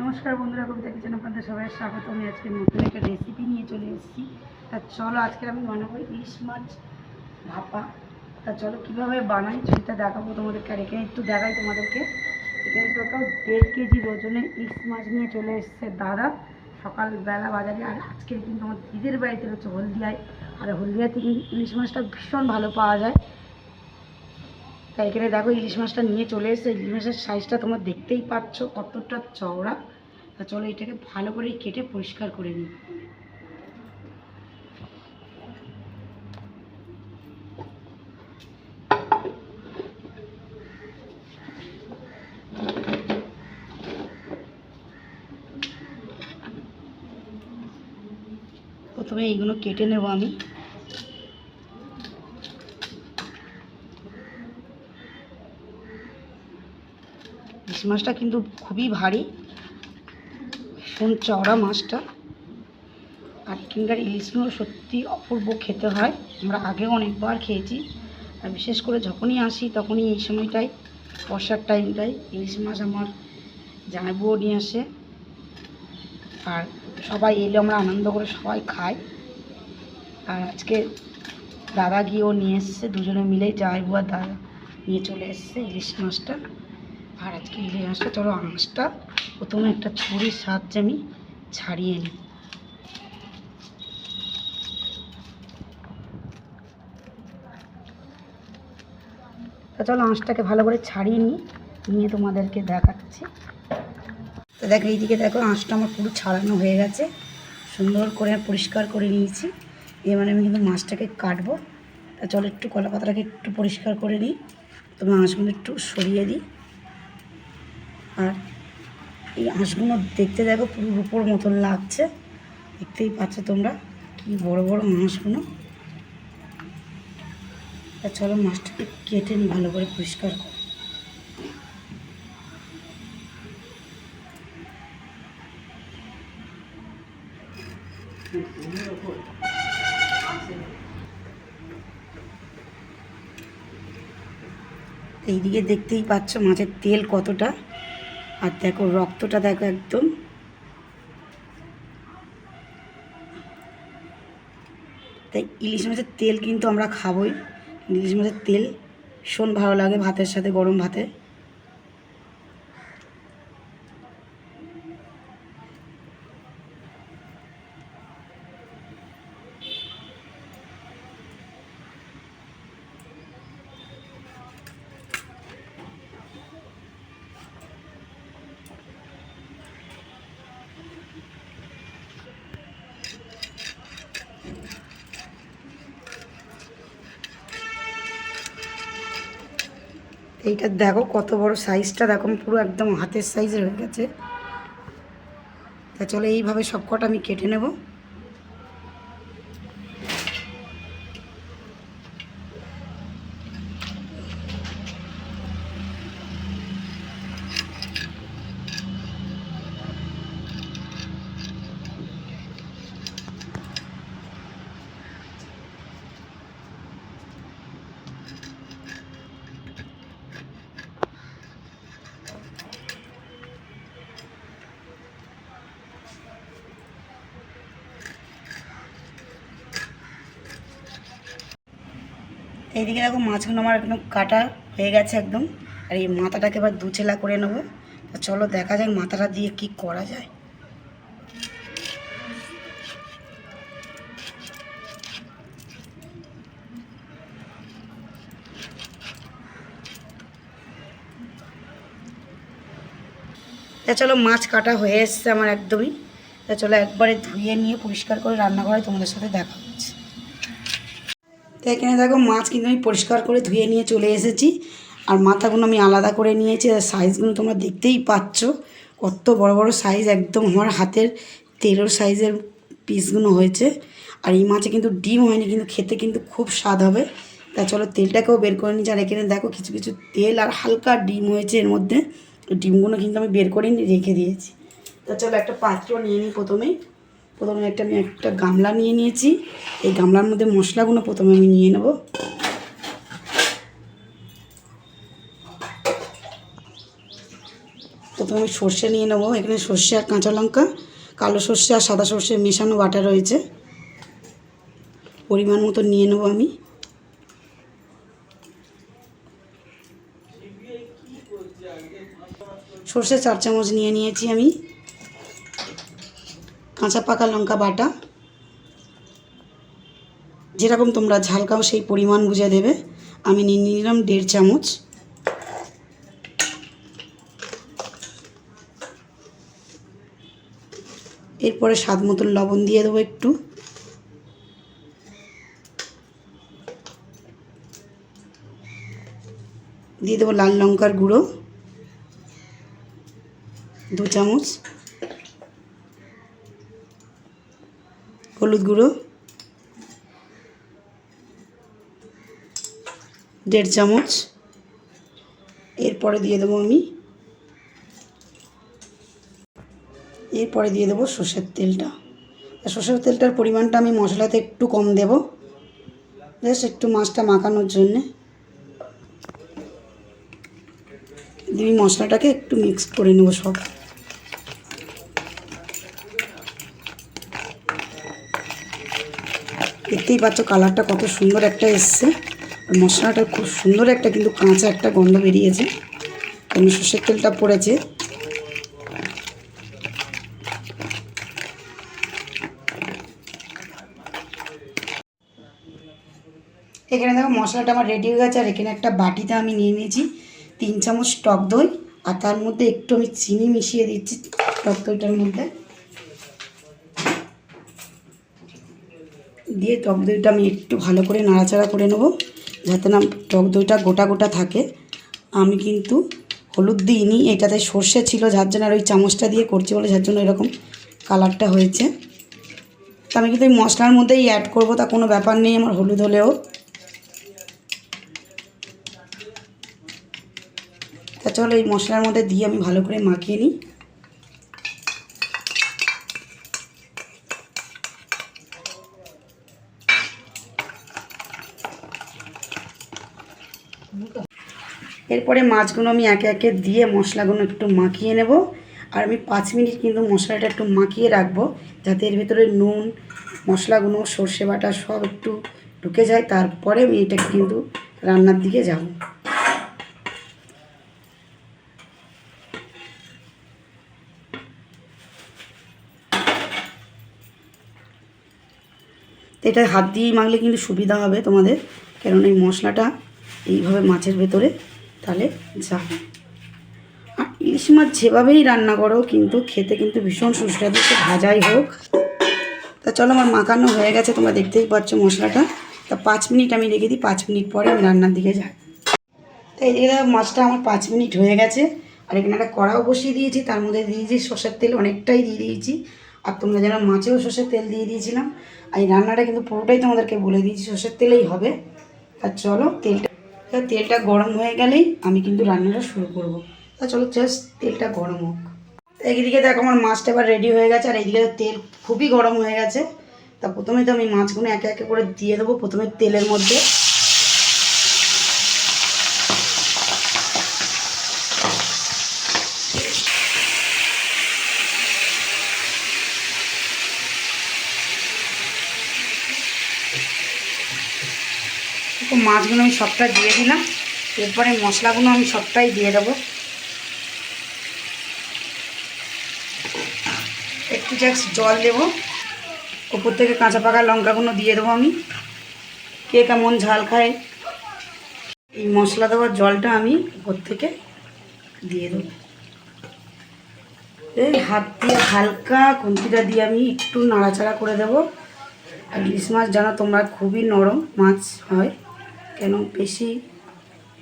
নমস্কার বন্ধুরা, কবিতা কিচেন আপনাদের সবাই স্বাগত। আমি আজকে নতুন একটা রেসিপি নিয়ে চলে এসেছি। তা চলো আজকে আমি বানাবো ইলিশ মাছ ভাপা। তা চলো কীভাবে বানাই সেটা দেখাবো তোমাদেরকে। আর এখানে একটু দেখাই তোমাদেরকে। এখানে টোটাল দেড় কেজি ওজনের ইলিশ মাছ নিয়ে চলে এসেছে দাদা। সকালবেলা বাজারে। আর আজকে কিন্তু আমার দিদির বাড়িতে হচ্ছে হলদিয়ায়। আর হলদিয়া থেকে ইলিশ মাছটা ভীষণ ভালো পাওয়া যায়। তাই এখানে দেখো ইলিশ মাছটা নিয়ে চলে এসেছে। ইলিশ মাছের সাইজটা তোমরা দেখতেই পাচ্ছ কতটা চওড়া। তা চলো এটাকে ভালো করে কেটে পরিষ্কার করে নিই। প্রথমে এইগুলো কেটে নেব আমি। মাছটা কিন্তু খুবই ভারী। ভীষণ চওড়া মাছটা। আর এখানকার ইলিশগুলো সত্যি অপূর্ব খেতে হয়। আমরা আগেও অনেকবার খেয়েছি। আর বিশেষ করে যখনই আসি, তখনই এই সময়টাই, বর্ষার টাইমটাই ইলিশ মাছ আমার জামাইবুও নিয়ে আসে। আর সবাই এলে আমরা আনন্দ করে সবাই খাই। আর আজকে দাদা গিয়েও নিয়ে এসছে, দুজনে মিলেই জামাইবু আর দাদা নিয়ে চলে এসছে ইলিশ মাছটা। আর আজকে ইলিশ মাছটা চলো আঁশটা প্রথমে একটা ছুরির সাহায্যে আমি ছাড়িয়ে নিই। তা চলো আঁশটাকে ভালো করে ছাড়িয়ে নিই, নিয়ে তোমাদেরকে দেখাচ্ছি। তো দেখো, এইদিকে দেখো আঁশটা আমার পুরো ছাড়ানো হয়ে গেছে। সুন্দর করে পরিষ্কার করে নিয়েছি। এবারে আমি কিন্তু মাছটাকে কাটবো। তা চলো একটু কলা পাতাটাকে একটু পরিষ্কার করে নিই। তোমার আঁশগুলো একটু সরিয়ে দিই। আর এই হাঁসগুলো দেখতে দেখো পুরো রূপোর মতন লাগছে। দেখতেই পাচ্ছ তোমরা কি বড় বড় মাছগুলো তা চলো মাছটাকে কেটে ভালো করে পরিষ্কার করে। এইদিকে দেখতেই পাচ্ছ মাছের তেল কতটা। আর দেখো, রক্তটা দেখো একদম। তাই ইলিশ মাছের তেল কিন্তু আমরা খাবোই। ইলিশ মাছের তেল ভীষণ ভালো লাগে ভাতের সাথে, গরম ভাতে। এইটা দেখো কত বড় সাইজটা দেখো পুরো একদম হাতের সাইজ হয়ে গেছে। তা চলো, এইভাবে সব কটা আমি কেটে নেব। এইদিকে দেখো মাছগুলো আমার একদম কাটা হয়ে গেছে একদম। আর এই মাথাটাকে এবার দুচেলা করে নেব। তা চলো দেখা যাক মাথাটা দিয়ে কি করা যায়। তা চলো মাছ কাটা হয়ে এসছে আমার একদমই। তা চলো একবারে ধুয়ে নিয়ে পরিষ্কার করে রান্না করে তোমাদের সাথে দেখা তো এখানে দেখো মাছ কিন্তু আমি পরিষ্কার করে ধুয়ে নিয়ে চলে এসেছি। আর মাথাগুলো আমি আলাদা করে নিয়েছি, আর সাইজগুলো তোমরা দেখতেই পাচ্ছ। কত বড় বড় সাইজ একদম আমার হাতের তেরোর সাইজের পিসগুলো হয়েছে। আর এই মাছে কিন্তু ডিম হয়নি, কিন্তু খেতে কিন্তু খুব স্বাদ হবে। তা চলো তেলটাকেও বের করে নিচ্ছি আর এখানে দেখো কিছু কিছু তেল আর হালকা ডিম হয়েছে এর মধ্যে। ডিমগুলো কিন্তু আমি বের করে রেখে দিয়েছি। তা চলো একটা পাত্র নিয়ে নিই প্রথমেই। প্রথমে একটা আমি একটা গামলা নিয়ে নিয়েছি। এই গামলার মধ্যে মশলাগুলো প্রথমে আমি নিয়ে নেব। প্রথমে আমি সর্ষে নিয়ে নেব। এখানে সর্ষে আর কাঁচা লঙ্কা, কালো সর্ষে আর সাদা সর্ষে মেশানো বাটা রয়েছে। পরিমাণ মতো নিয়ে নেব আমি। সর্ষে চার চামচ নিয়ে নিয়েছি আমি। কাঁচা পাকা লঙ্কা বাটা। যেরকম তোমরা ঝাল খাও সেই পরিমাণ বুঝে দেবে। আমি নিয়ে নিলাম দেড় চামচ। এরপরে স্বাদ মতন লবণ দিয়ে দেবো একটু। দিয়ে দেবো লাল লঙ্কার গুঁড়ো। দু চামচ। হলুদ গুঁড়ো, দেড় চামচ, এরপরে দিয়ে দেবো আমি, এরপরে দিয়ে দেবো সর্ষের তেলটা। সর্ষের তেলটার পরিমাণটা আমি মশলাতে একটু কম দেব জাস্ট একটু মাছটা মাখানোর জন্যে। দিয়ে মশলাটাকে একটু মিক্স করে নেব সব। দেখতেই পাচ্ছ কালারটা কত সুন্দর একটা এসছে। মশলাটা খুব সুন্দর একটা কিন্তু কাঁচা একটা গন্ধ বেরিয়েছে। কারণ সর্ষের তেলটা পড়েছে। এখানে দেখো মশলাটা আমার রেডি হয়ে গেছে, আর এখানে একটা বাটিতে আমি নিয়ে নিয়েছি তিন চামচ টক দই, আর তার মধ্যে একটু আমি চিনি মিশিয়ে দিচ্ছি টক দইটার মধ্যে। দিয়ে টক দইটা আমি একটু ভালো করে নাড়াচাড়া করে নেব, যাতে না টক দইটা গোটা গোটা থাকে। আমি কিন্তু হলুদ দিইনি, এটাতে সর্ষে ছিল, যার জন্য আর ওই চামচটা দিয়ে করছি বলে যার জন্য এরকম কালারটা হয়েছে। তা আমি কিন্তু ওই মশলার মধ্যেই অ্যাড করব, তা কোনো ব্যাপার নেই আমার হলুদ হলেও। তা চলো এই মশলার মধ্যে দিয়ে আমি ভালো করে মাখিয়ে নিই। এরপরে মাছগুলো আমি একে একে দিয়ে মশলাগুলো একটু মাখিয়ে নেব। আর আমি পাঁচ মিনিট কিন্তু মশলাটা একটু মাখিয়ে রাখব যাতে এর ভেতরে নুন, মশলাগুলো, সর্ষে বাটা সব একটু ঢুকে যায়। তারপরে আমি এটা কিন্তু রান্নার দিকে যাব। এটা হাত দিয়েই মাখলে কিন্তু সুবিধা হবে তোমাদের। কারণ এই মশলাটা এইভাবে মাছের ভেতরে তাহলে যাবে আর ইলিশ মাছ যেভাবেই রান্না করো, কিন্তু খেতে কিন্তু ভীষণ সুস্বাদু, সে ভাজাই হোক। তা চলো, আমার মাখানো হয়ে গেছে, তোমরা দেখতেই পাচ্ছ মশলাটা। তা পাঁচ মিনিট আমি রেখে দিই, পাঁচ মিনিট পরে আমি রান্নার দিকে যাই। তো এই দিকে মাছটা আমার পাঁচ মিনিট হয়ে গেছে। আর এখানে একটা কড়াও বসিয়ে দিয়েছি, তার মধ্যে দিয়েছি সর্ষের তেল অনেকটাই দিয়ে দিয়েছি। আর তোমরা যেন মাছেও সর্ষের তেল দিয়ে দিয়েছিলাম, আর এই রান্নাটা কিন্তু পুরোটাই তোমাদেরকে বলে দিয়েছি, সর্ষের তেলেই হবে। আর চলো, তেলটা তা তেলটা গরম হয়ে গেলেই আমি কিন্তু রান্নাটা শুরু করব। তা চলো জাস্ট তেলটা গরম হোক। একদিকে দেখো আমার মাছটা এবার রেডি হয়ে গেছে, আর এইদিকে তেল খুবই গরম হয়ে গেছে। তা প্রথমে তো আমি মাছগুলো একে একে করে দিয়ে দেবো, প্রথমে তেলের মধ্যে দেখো মাছগুলো আমি সবটা দিয়ে দিলাম। এরপরে মশলাগুলো আমি সবটাই দিয়ে দেবো। একটু জাস্ট জল দেবো। ওপর থেকে কাঁচা পাকা লঙ্কাগুলো দিয়ে দেবো আমি। কে কেমন ঝাল খায়। এই মশলা দেওয়ার জলটা আমি ওপর থেকে দিয়ে দেবো। এই হাত দিয়ে হালকা খুন্তিটা দিয়ে আমি একটু নাড়াচাড়া করে দেবো। আর ইলিশ মাছ জানো তোমরা খুবই নরম মাছ হয়। কেন বেশি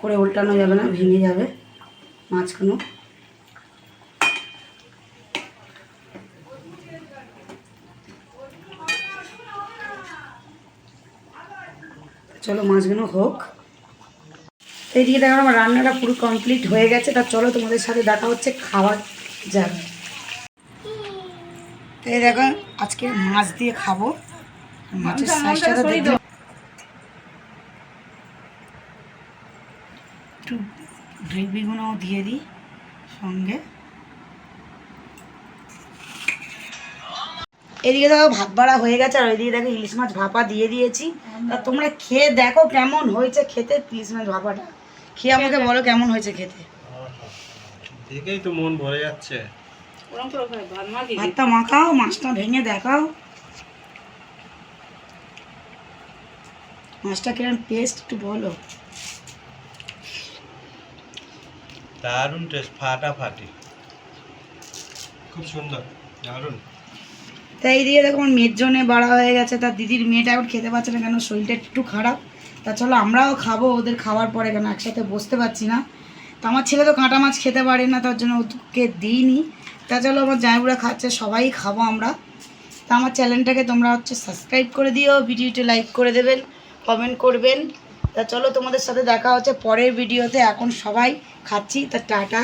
করে উল্টানো যাবে না ভেঙে যাবে মাছগুলো চলো মাছগুলো হোক। এইদিকে দেখো আমার রান্নাটা পুরো কমপ্লিট হয়ে গেছে তা চলো তোমাদের সাথে দেখা হচ্ছে খাওয়ার যাবে। এই দেখো আজকে মাছ দিয়ে খাব। মাছের সাইজটা একটু বিগুণও দিয়ে দিই সঙ্গে। এদিকে দেখো ভাত ভাড়া হয়ে গেছে আর ওইদিকে দেখো ইলিশ মাছ ভাপা দিয়ে দিয়েছি। তা তোমরা খেয়ে দেখো কেমন হয়েছে খেতে ইলিশ মাছ ভাপাটা। খেয়ে আমাকে বলো কেমন হয়েছে খেতে। দেখেই তো মন ভরে যাচ্ছে। ভাতটা মাখাও মাছটা ভেঙে দেখাও। মাছটা কিরম পেস্ট একটু বলো। দারুণ টেস্ট ফাটাফাটি। খুব সুন্দর, দারুণ। তা এইদিকে দেখো, আমার মেয়ের জন্য বাড়া হয়ে গেছে। তার দিদির মেয়েটা এখন খেতে পারছে না কেন? শরীরটা একটু খারাপ। তা চলো আমরাও খাব, ওদের খাওয়ার পরে কেন? একসাথে বসতে পারছি না। তা আমার ছেলে তো কাঁটা মাছ খেতে পারে না, তার জন্য ওকে দিইনি। তা চলো, আমার জামাইবুড়া খাচ্ছে, সবাই খাব আমরা। তা আমার চ্যানেলটাকে তোমরা হচ্ছে সাবস্ক্রাইব করে দিও ভিডিওটি লাইক করে দেবেন কমেন্ট করবেন। তা চলো তোমাদের সাথে দেখা হচ্ছে পরের ভিডিওতে এখন সবাই খাচ্ছি তা টাটা।